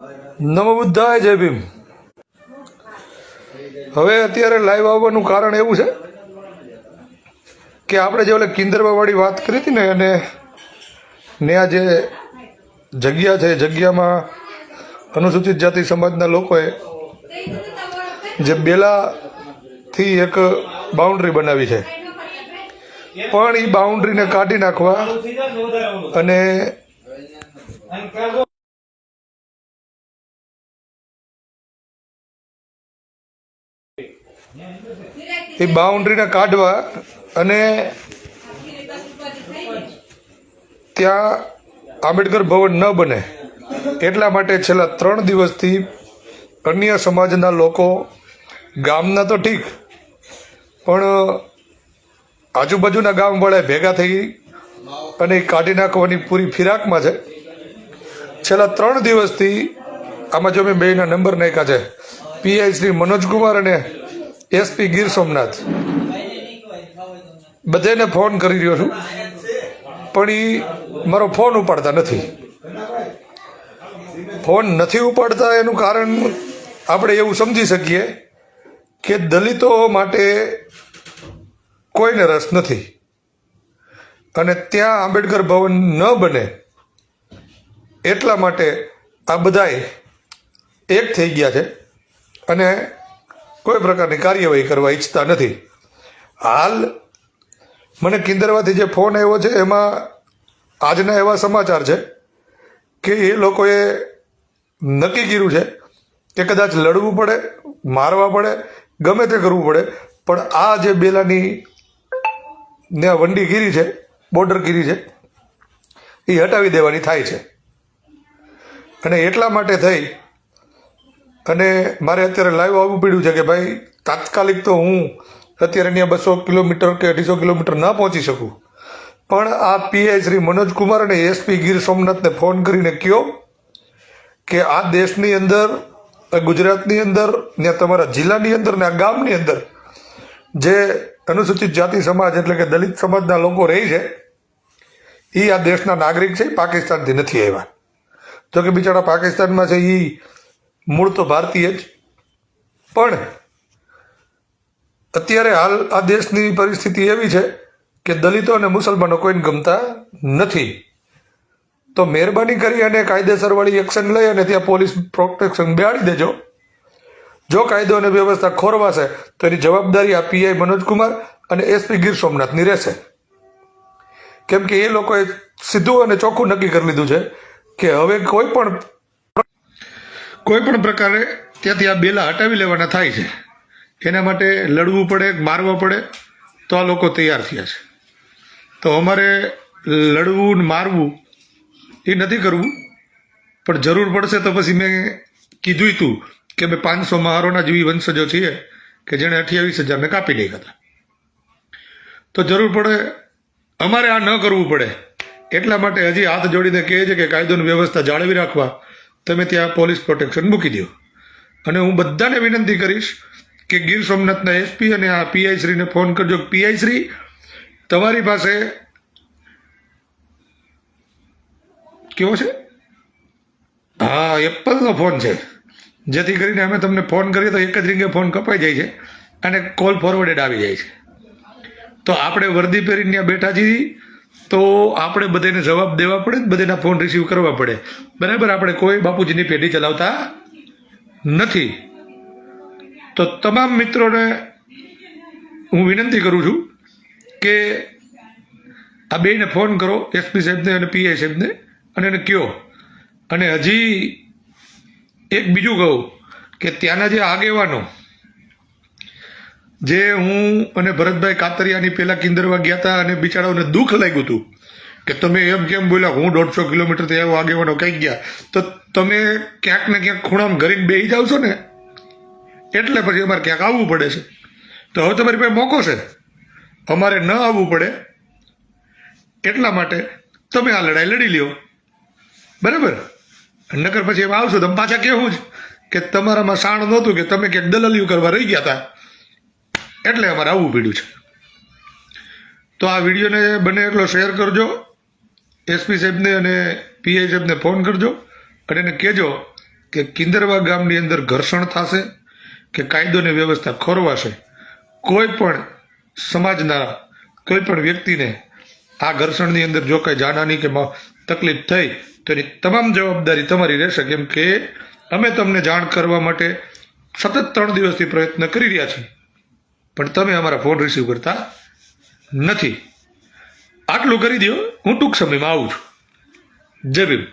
નમો બુદ્ધાય જય ભીમ. હવે અત્યારે લાઈવ આવવાનું કારણ એવું છે કે આપણે જે ઓલે કિંદરબાવાળી વાત કરી હતી ને અને ને આ જે જગ્યા છે જગ્યામાં અનુસૂચિત જાતિ સમાજના લોકોએ જે બેલાથી એક બાઉન્ડ્રી બનાવી છે. પણ એ બાઉન્ડ્રીને કાઢી નાખવા અને એ બાઉન્ડ્રીને કાઢવા અને ત્યાં આંબેડકર ભવન ન બને. એટલા માટે છેલ્લા ત્રણ દિવસથી અન્ય સમાજના લોકો ગામના તો ઠીક, પણ આજુબાજુના ગામવાળા ભેગા થઈ અને કાઢી નાખવાની પૂરી ફિરાકમાં છે. છેલ્લા ત્રણ દિવસથી આમાં જો મેં બેના નંબર નાખ્યા છે, પીઆઈ શ્રી મનોજકુમાર અને એસપી ગીર સોમનાથ. બધાને ફોન કરી રહ્યો છું. પણ એ મારો ફોન ઉપાડતા નથી. ફોન નથી ઉપાડતા એનું કારણ આપણે એવું સમજી શકીએ કે દલિતો માટે કોઈને રસ નથી. અને ત્યાં આંબેડકર ભવન ન બને એટલા માટે આ બધાય એક થઈ ગયા છે. અને કોઈ પ્રકારની કાર્યવાહી કરવા ઈચ્છતા નથી. હાલ મને કિંદરવાથી જે ફોન આવ્યો છે, એમાં આજના એવા સમાચાર છે કે એ લોકોએ નક્કી કર્યું છે કે કદાચ લડવું પડે, મારવા પડે, ગમે તે કરવું પડે, પણ આ જે બેલાની ને વંડી ગીરી છે, બોર્ડર ગીરી છે, એ હટાવી દેવાની થાય છે. અને એટલા માટે થઈ અને મારે અત્યારે લાઈવ આવવું પડ્યું છે કે ભાઈ, તાત્કાલિક તો હું અત્યારે અહીંયા બસો કિલોમીટર કે અઢીસો કિલોમીટર ના પહોંચી શકું. પણ આ પીઆઈ શ્રી મનોજ કુમાર અને એસપી ગીર સોમનાથને ફોન કરીને કહો કે આ દેશની અંદર ગુજરાતની અંદર ત્યાં તમારા જિલ્લાની અંદર, ને આ ગામની અંદર જે અનુસૂચિત જાતિ સમાજ એટલે કે દલિત સમાજના લોકો રહે છે એ આ દેશના નાગરિક છે પાકિસ્તાનથી નથી આવ્યા. જોકે બિચારા પાકિસ્તાનમાં છે એ મૂળ તો ભારતીય જ. પણ અત્યારે હાલ આ દેશની પરિસ્થિતિ એવી છે કે દલિતો અને મુસલમાનો કોઈને ગમતા નથી. તો મહેરબાની કરી અને કાયદેસરવાળી એક્શન લઈ અને ત્યાં પોલીસ પ્રોટેક્શન બેહાડી દેજો. જો કાયદો અને વ્યવસ્થા ખોરવાશે તો એની જવાબદારી આ પીઆઈ મનોજકુમાર અને એસપી ગીર સોમનાથની રહેશે. કેમ કે એ લોકોએ સીધું અને ચોખ્ખું નક્કી કરી લીધું છે કે હવે કોઈ પણ કોઈ પણ પ્રકારે ત્યાંથી આ બેલા હટાવી લેવાના થાય છે. એના માટે લડવું પડે, મારવા પડે, તો આ લોકો તૈયાર થયા છે. તો અમારે લડવું મારવું એ નથી કરવું, પણ જરૂર પડશે તો પછી મેં કીધું તું કે અમે પાંચસો મહારોના જેવી વંશજો છીએ કે જેણે અઠ્યાવીસ હજારને કાપી લઈ હતા તો જરૂર પડે, અમારે આ ન કરવું પડે. એટલા માટે હજી હાથ જોડીને કહે છે કે કાયદોની વ્યવસ્થા જાળવી રાખવા. તમે ત્યાં પોલીસ પ્રોટેક્શન મૂકી દો. અને હું બધાને વિનંતી કરીશ કે ગીર સોમનાથના એસપી અને આ પીઆઈ શ્રીને ફોન કરજો. પીઆઈ શ્રી તમારી પાસે કેવો છે? હા, એપલનો ફોન છે. જેથી કરીને અમે તમને ફોન કરીએ તો એક જ રીંગે ફોન કપાઈ જાય છે અને કોલ ફોરવર્ડેડ આવી જાય છે. તો આપણે વર્દી પહેરીને બેઠા છીએ. તો આપણે બધાને જવાબ દેવા પડે બધાના ફોન રિસીવ કરવા પડે. બરાબર? આપણે કોઈ બાપુજીની પેઢી ચલાવતા નથી. તો તમામ મિત્રોને હું વિનંતી કરું છું કે આ બેને ફોન કરો એસપી સાહેબને અને પીઆઈ સાહેબને અને એને કહો અને હજી એક બીજું કહું કે ત્યાંના જે આગેવાનો જે હું અને ભરતભાઈ કાતરિયાની પહેલાં કિંદરવા ગયા હતા અને બિચારાઓને દુઃખ લાગ્યું હતું કે તમે એમ કેમ બોલ્યા, હું દોઢસો કિલોમીટરથી આવ્યો, આગેવાનો કંઈક ગયા? તો તમે ક્યાંક ને ક્યાંક ખૂણામાં ઘરીને બેસી જાવ છો ને? એટલે પછી અમારે ક્યાંક આવવું પડે છે. તો હવે તમારી પાસે મોકો છે. અમારે ન આવવું પડે. એટલા માટે તમે આ લડાઈ લડી લ્યો. બરાબર? નકર પછી એમ આવશો તમે પાછા કહેવું જ કે તમારામાં સાણ નહોતું કે તમે ક્યાંક દલાલીઓ કરવા રહી ગયા હતા. એટલે અમારે આવવું પડ્યું છે. તો આ વિડીયોને બને એટલો શેર કરજો, એસપી સાહેબને અને પીઆઈ સાહેબને ફોન કરજો અને એને કહેજો કે કિંદરવા ગામની અંદર ઘર્ષણ થશે, કે કાયદોની વ્યવસ્થા ખોરવાશે, કોઈ પણ સમાજના કોઈ પણ વ્યક્તિને આ ઘર્ષણની અંદર જો કાંઈ જાનહાની કે તકલીફ થઈ, તો એની તમામ જવાબદારી તમારી રહેશે, કેમ કે અમે તમને જાણ કરવા માટે સતત ત્રણ દિવસથી પ્રયત્ન કરી રહ્યા છીએ. પણ તમે અમારા ફોન રિસીવ કરતા નથી. આટલું કરી દો હું ટૂંક સમયમાં આવું છું. જય ભીમ.